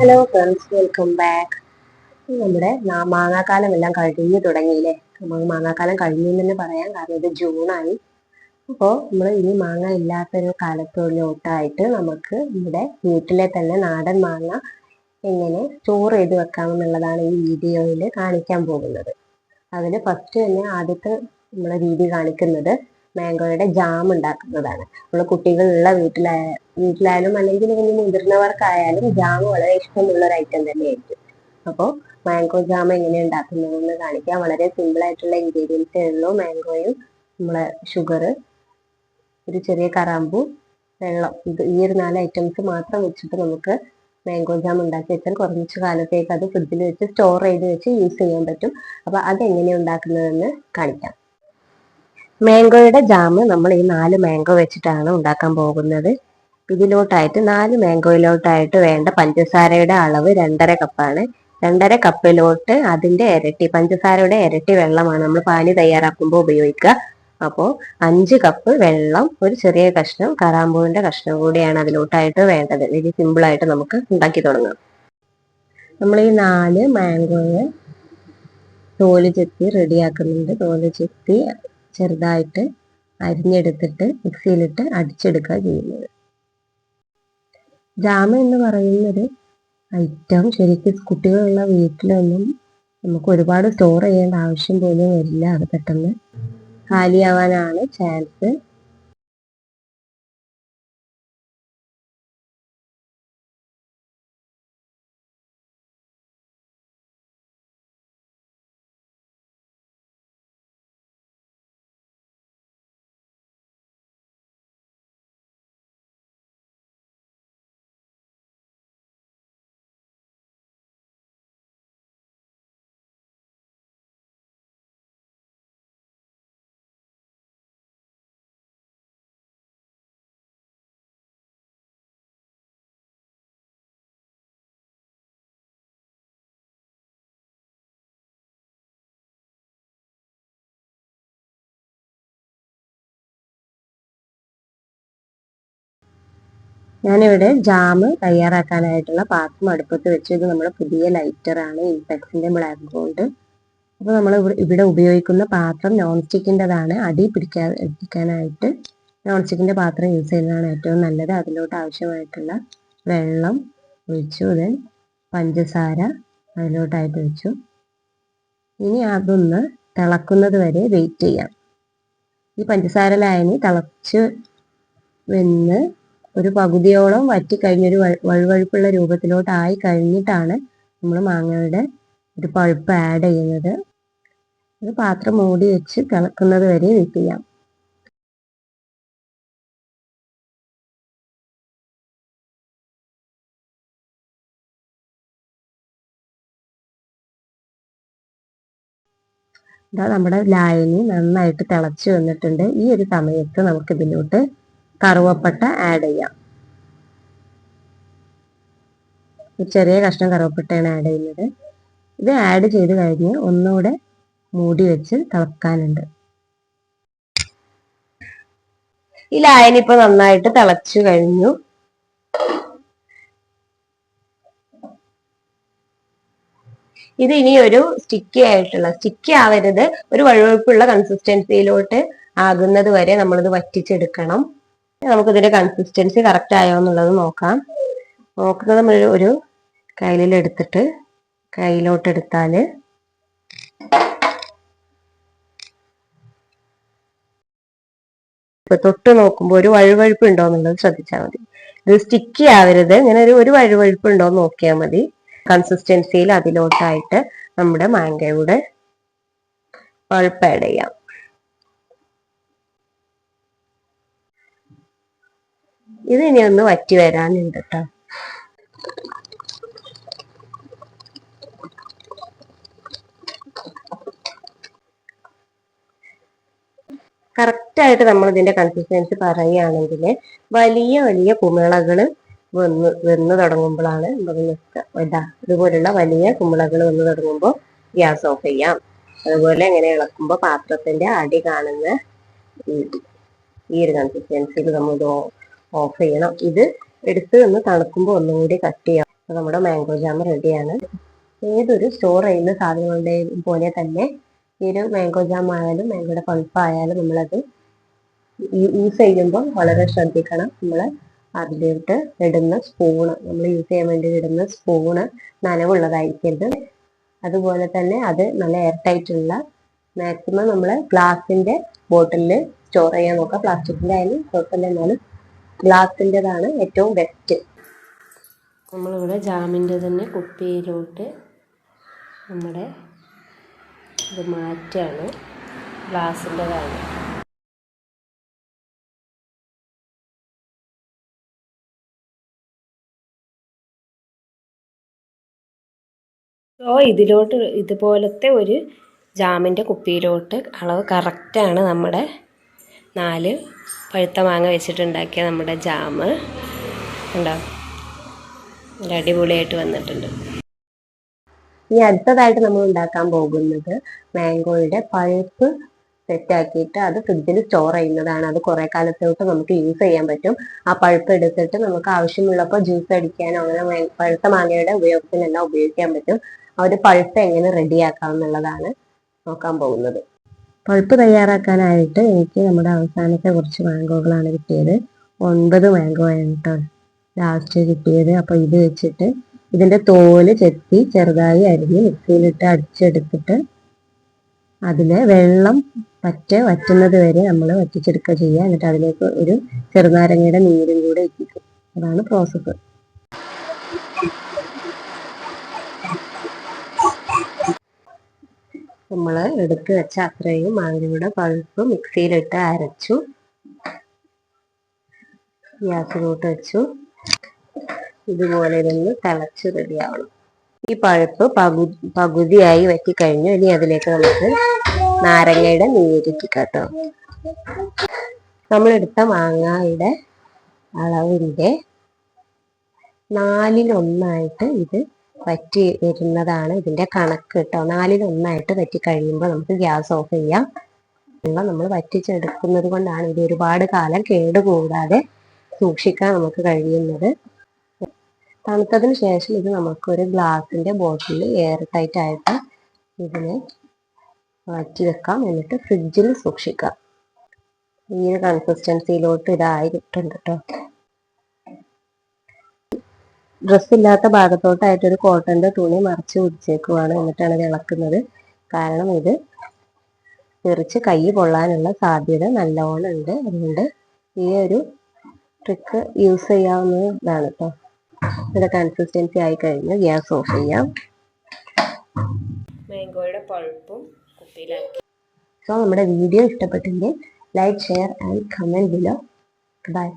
Hello friends welcome back നമ്മുടെ മാങ്ങാക്കാലം എല്ലാം കഴിഞ്ഞു തുടങ്ങിയില്ലേ? നമുക്ക് മാങ്ങാക്കാലം കഴിഞ്ഞു എന്ന് തന്നെ പറയാം കാരണം ഇത് ജൂണായി. അപ്പോൾ നമ്മൾ ഇനി മാങ്ങ ഇല്ലാത്തൊരു കാലത്തോട്ടായിട്ട് നമുക്ക് ഇവിടെ വീട്ടിലെ തന്നെ നാടൻ മാങ്ങ എങ്ങനെ സ്റ്റോർ ചെയ്ത് വെക്കാമെന്നുള്ളതാണ് ഈ വീഡിയോയിൽ കാണിക്കാൻ പോകുന്നത്. അതിൽ ഫസ്റ്റ് തന്നെ ആദ്യത്തെ നമ്മളെ രീതി കാണിക്കുന്നത് മാംഗോയുടെ ജാം ഉണ്ടാക്കുന്നതാണ്. നമ്മൾ കുട്ടികളുള്ള വീട്ടിലായ വീട്ടിലായാലും അല്ലെങ്കിൽ ഇനി മുതിർന്നവർക്കായാലും ജാം വളരെ ഇഷ്ടമുള്ള ഒരു ഐറ്റം തന്നെയായിരിക്കും. അപ്പോൾ മാംഗോ ജാം എങ്ങനെ ഉണ്ടാക്കുന്നതെന്ന് കാണിക്കാം. വളരെ സിമ്പിൾ ആയിട്ടുള്ള ഇൻഗ്രീഡിയൻസ് ഉള്ളൂ. മാംഗോയും നമ്മളെ ഷുഗർ ഒരു ചെറിയ കറാമ്പു വെള്ളം ഇത് ഈ ഒരു നാല് ഐറ്റംസ് മാത്രം വെച്ചിട്ട് നമുക്ക് മാംഗോ ജാം ഉണ്ടാക്കി വെച്ചാൽ കുറച്ച് കാലത്തേക്ക് അത് ഫ്രിഡ്ജിൽ വെച്ച് സ്റ്റോർ ചെയ്ത് വെച്ച് യൂസ് ചെയ്യാൻ പറ്റും. അപ്പോൾ അതെങ്ങനെയാണ് ഉണ്ടാക്കുന്നതെന്ന് കാണിക്കാം. മാംഗോയുടെ ജാം നമ്മൾ ഈ നാല് മാംഗോ വെച്ചിട്ടാണ് ഉണ്ടാക്കാൻ പോകുന്നത്. ഇതിലോട്ടായിട്ട് നാല് മാംഗോയിലോട്ടായിട്ട് വേണ്ട പഞ്ചസാരയുടെ അളവ് രണ്ടര കപ്പാണ്. രണ്ടര കപ്പിലോട്ട് അതിന്റെ ഇരട്ടി പഞ്ചസാരയുടെ ഇരട്ടി വെള്ളമാണ് നമ്മൾ പാനി തയ്യാറാക്കുമ്പോൾ ഉപയോഗിക്കുക. അപ്പോൾ അഞ്ച് കപ്പ് വെള്ളം ഒരു ചെറിയ കഷ്ണം കറാമ്പൂവിന്റെ കഷ്ണം കൂടിയാണ് അതിലോട്ടായിട്ട് വേണ്ടത്. വെരി സിമ്പിളായിട്ട് നമുക്ക് ഉണ്ടാക്കി തുടങ്ങാം. നമ്മൾ ഈ നാല് മാംഗോയെ തോൽ ചെത്തി റെഡിയാക്കുന്നുണ്ട്. തോൽ ചെത്തി ചെറുതായിട്ട് അരിഞ്ഞെടുത്തിട്ട് മിക്സിയിലിട്ട് അടിച്ചെടുക്കുക ചെയ്യുന്നത്. ജാമ എന്ന് പറയുന്നൊരു ഐറ്റം ശരിക്കും കുട്ടികളുള്ള വീട്ടിലൊന്നും നമുക്ക് ഒരുപാട് സ്റ്റോർ ചെയ്യേണ്ട ആവശ്യം പോലും വരില്ല. അത് പെട്ടെന്ന് കാലിയാവാനാണ് ചാൻസ് ഞാനിവിടെ ജാം തയ്യാറാക്കാനായിട്ടുള്ള പാത്രം അടുപ്പത്ത് വെച്ചു ഇത് നമ്മുടെ പുതിയ ലൈറ്ററാണ് ഇൻപെക്സിന്റെ ബ്ലാക്ക് ഗോൾഡ് അപ്പോൾ നമ്മൾ ഇവിടെ ഉപയോഗിക്കുന്ന പാത്രം നോൺ സ്റ്റിക്കിന്റെതാണ് അടി പിടിക്കാൻ പിടിക്കാനായിട്ട് നോൺ സ്റ്റിക്കിന്റെ പാത്രം യൂസ് ചെയ്യുന്നതാണ് ഏറ്റവും നല്ലത്. അതിലോട്ട് ആവശ്യമായിട്ടുള്ള വെള്ളം ഒഴിച്ചു ദെൻ പഞ്ചസാര അതിലോട്ടായിട്ട് ഒഴിച്ചു. ഇനി അതൊന്ന് തിളക്കുന്നത് വരെ വെയിറ്റ് ചെയ്യാം. ഈ പഞ്ചസാര ലായനി തിളച്ച് വെന്ന് ഒരു പകുതിയോളം വറ്റി വറ്റിക്കഴിഞ്ഞൊരു വഴുവഴുപ്പുള്ള രൂപത്തിലോട്ട് ആയി കഴിഞ്ഞിട്ടാണ് നമ്മൾ മാങ്ങയുടെ ഒരു പഴുപ്പ് ആഡ് ചെയ്യുന്നത്. അത് പാത്രം മൂടി വെച്ച് തിളക്കുന്നത് വരെ വെയിറ്റ് ചെയ്യാം. നമ്മുടെ ലായനി നന്നായിട്ട് തിളച്ച് വന്നിട്ടുണ്ട്. ഈ ഒരു സമയത്ത് നമുക്ക് ഇതിലോട്ട് കറുവപ്പട്ട ആഡ് ചെയ്യാം. ഒരു ചെറിയ കഷ്ണം കറുവപ്പട്ടയാണ് ആഡ് ചെയ്യുന്നത്. ഇത് ആഡ് ചെയ്ത് കഴിഞ്ഞ് ഒന്നുകൂടെ മൂടി വെച്ച് തിളക്കാനുണ്ട്. ഈ ലായനിപ്പോ നന്നായിട്ട് തിളച്ചു കഴിഞ്ഞു. ഇത് ഇനി ഒരു സ്റ്റിക്കി ആയിട്ടുള്ള സ്റ്റിക്കി ആവരുത്. ഒരു വഴുവഴുപ്പുള്ള കൺസിസ്റ്റൻസിയിലോട്ട് ആകുന്നത് വരെ നമ്മളിത് വറ്റിച്ചെടുക്കണം. നമുക്ക് ഇതിന്റെ കൺസിസ്റ്റൻസി കറക്റ്റ് ആയോ എന്നുള്ളത് നോക്കാം. നോക്കുന്നത് നമ്മൾ ഒരു കയ്യിലെടുത്തിട്ട് എടുത്തിട്ട് കയ്യിലോട്ട് എടുത്താൽ ഇപ്പൊ തൊട്ട് നോക്കുമ്പോൾ ഒരു വഴുവഴുപ്പ് ഉണ്ടോ എന്നുള്ളത് ശ്രദ്ധിച്ചാൽ മതി. ഇത് സ്റ്റിക്കി ആവരുത്. ഇങ്ങനെ ഒരു ഒരു വഴുവഴുപ്പ് ഉണ്ടോ എന്ന് നോക്കിയാൽ മതി. കൺസിസ്റ്റൻസിയിൽ അതിലോട്ടായിട്ട് നമ്മുടെ മാങ്കയുടെ പഴുപ്പ് ആഡ് ചെയ്യാം. ഇത് ഇനി ഒന്ന് വറ്റി വരാനുണ്ട് കേട്ടോ കറക്റ്റായിട്ട് നമ്മൾ ഇതിന്റെ കൺസിസ്റ്റൻസി പറയുകയാണെങ്കിൽ വലിയ വലിയ കുമിളകൾ വന്ന് വന്ന് തുടങ്ങുമ്പോഴാണ് ഇതാ ഇതുപോലുള്ള വലിയ കുമിളകൾ വന്ന് തുടങ്ങുമ്പോൾ ഗ്യാസ് ഓഫ് ചെയ്യാം. അതുപോലെ ഇങ്ങനെ ഇളക്കുമ്പോൾ പാത്രത്തിന്റെ അടി കാണുന്ന ഈ ഒരു കൺസിസ്റ്റൻസിയിൽ നമ്മൾ ഇത് ഓഫ് ചെയ്യണം. ഇത് എടുത്ത് ഒന്ന് തണുക്കുമ്പോൾ ഒന്നും കൂടി കട്ട് ചെയ്യാം. അപ്പോൾ നമ്മുടെ മാംഗോ ജാം റെഡിയാണ് ഏതൊരു സ്റ്റോർ ചെയ്യുന്ന സാധനങ്ങളുടെയും പോലെ തന്നെ ഈ ഒരു മാംഗോ ജാം ആയാലും മാംഗോയുടെ പൾപ്പ് ആയാലും നമ്മളത് യൂസ് ചെയ്യുമ്പോൾ വളരെ ശ്രദ്ധിക്കണം. നമ്മൾ അതിലോട്ട് ഇടുന്ന സ്പൂണ് നമ്മൾ യൂസ് ചെയ്യാൻ വേണ്ടി ഇടുന്ന സ്പൂണ് നനവുള്ളതായിരിക്കരുത്. അതുപോലെ തന്നെ അത് നല്ല എയർ ടൈറ്റ് ഉള്ള മാക്സിമം നമ്മൾ ഗ്ലാസിന്റെ ബോട്ടിലിൽ സ്റ്റോർ ചെയ്യാൻ നോക്കുക. പ്ലാസ്റ്റിക്കിന്റെ ആയാലും കുഴപ്പമില്ല. എന്നാലും ഗ്ലാസിന്റെതാണ് ഏറ്റവും ബെസ്റ്റ് നമ്മളിവിടെ ജാമിന്റെ തന്നെ കുപ്പിയിലോട്ട് നമ്മുടെ ഇത് മാറ്റാണ്. ഗ്ലാസിന്റെതാണ് സോ ഇതിലോട്ട് ഇതുപോലത്തെ ഒരു ജാമിന്റെ കുപ്പിയിലോട്ട് അളവ് കറക്റ്റാണ് നമ്മുടെ നാല്. പഴുത്ത മാങ്ങ വെച്ചിട്ടുണ്ടാക്കിയ നമ്മുടെ ജാമ് ഉണ്ടോ നല്ല അടിപൊളിയായിട്ട് വന്നിട്ടുണ്ട്. ഇനി അടുത്തതായിട്ട് നമ്മൾ ഉണ്ടാക്കാൻ പോകുന്നത് മാംഗോയുടെ പഴുപ്പ് സെറ്റാക്കിയിട്ട് അത് ഫ്രിഡ്ജിൽ സ്റ്റോർ ചെയ്യുന്നതാണ്. അത് കുറെ കാലത്തോട്ട് നമുക്ക് യൂസ് ചെയ്യാൻ പറ്റും. ആ പഴുപ്പ് എടുത്തിട്ട് നമുക്ക് ആവശ്യമുള്ളപ്പോൾ ജ്യൂസ് അടിക്കാനോ അങ്ങനെ പഴുത്ത മാങ്ങയുടെ ഉപയോഗത്തിനെല്ലാം ഉപയോഗിക്കാൻ പറ്റും. ആ ഒരു പഴുപ്പ് എങ്ങനെ റെഡിയാക്കാം എന്നുള്ളതാണ് നോക്കാൻ പോകുന്നത്. പഴുപ്പ് തയ്യാറാക്കാനായിട്ട് എനിക്ക് നമ്മുടെ അവസാനത്തെ കുറച്ച് മാംഗോകളാണ് കിട്ടിയത്. ഒൻപത് മാംഗോ ആണ് കേട്ടോ ലാസ്റ്റ് കിട്ടിയത്. അപ്പോൾ ഇത് വെച്ചിട്ട് ഇതിന്റെ തോൽ ചെത്തി ചെറുതായി അരിഞ്ഞ് മിക്സിയിലിട്ട് അടിച്ചെടുത്തിട്ട് അതിലെ വെള്ളം പറ്റ വറ്റുന്നത് വരെ നമ്മൾ വറ്റിച്ചെടുക്കുക ചെയ്യുക. എന്നിട്ട് അതിലേക്ക് ഒരു ചെറുനാരങ്ങയുടെ നീരും കൂടെ ഇട്ടിട്ട് അതാണ് പ്രോസസ്സ് നമ്മൾ എടുത്ത് വെച്ച അത്രയും മാങ്ങയുടെ പഴുപ്പ് മിക്സിയിലിട്ട് അരച്ചു. ഗ്യാസിലോട്ട് വെച്ചു. ഇതുപോലെ ഇരുന്ന് തിളച്ച് റെഡിയാവണം ഈ പഴുപ്പ് പകു പകുതിയായി വറ്റി കഴിഞ്ഞു ഇനി അതിലേക്ക് നമുക്ക് നാരങ്ങയുടെ നീരിറ്റിക്കാം കേട്ടോ നമ്മളെടുത്ത മാങ്ങയുടെ അളവിന്റെ നാലിലൊന്നായിട്ട് ഇത് വറ്റി വരുന്നതാണ് ഇതിന്റെ കണക്ക് കേട്ടോ. നാലിലൊന്നായിട്ട് വറ്റി കഴിയുമ്പോൾ നമുക്ക് ഗ്യാസ് ഓഫ് ചെയ്യാം. വെള്ളം നമ്മൾ വറ്റിച്ചെടുക്കുന്നത് കൊണ്ടാണ് ഇത് ഒരുപാട് കാലം കേടുകൂടാതെ സൂക്ഷിക്കാൻ നമുക്ക് കഴിയുന്നത്. തണുത്തതിന് ശേഷം ഇത് നമുക്ക് ഒരു ഗ്ലാസിന്റെ ബോട്ടിൽ എയർ ടൈറ്റ് ആയിട്ട് ഇതിനെ മാറ്റി വെക്കാം. എന്നിട്ട് ഫ്രിഡ്ജിൽ സൂക്ഷിക്കാം. ഈ ഒരു കൺസിസ്റ്റൻസിയിലോട്ട് ഇതായിട്ടുണ്ട് കേട്ടോ. ഡ്രസ് ഇല്ലാത്ത ഭാഗത്തോട്ടായിട്ട് ഒരു കോട്ടന്റെ തുണി മറിച്ച് പിടിച്ചേക്കുവാണ് എന്നിട്ടാണ് ഇത് ഇളക്കുന്നത്. കാരണം ഇത് തെറിച്ച് കൈ പൊള്ളാനുള്ള സാധ്യത നല്ലോണം ഉണ്ട്. അതുകൊണ്ട് ഈ ഒരു ട്രിക്ക് യൂസ് ചെയ്യാവുന്നതാണ് കേട്ടോ ഇവിടെ കൺസിസ്റ്റൻസി ആയി കഴിഞ്ഞ്. ഗ്യാസ് ഓഫ് ചെയ്യാം. മാംഗോയുടെ പഴുപ്പും കുപ്പിയിലാക്കി. സോ നമ്മുടെ വീഡിയോ ഇഷ്ടപ്പെട്ടെങ്കിൽ like share and comment below bye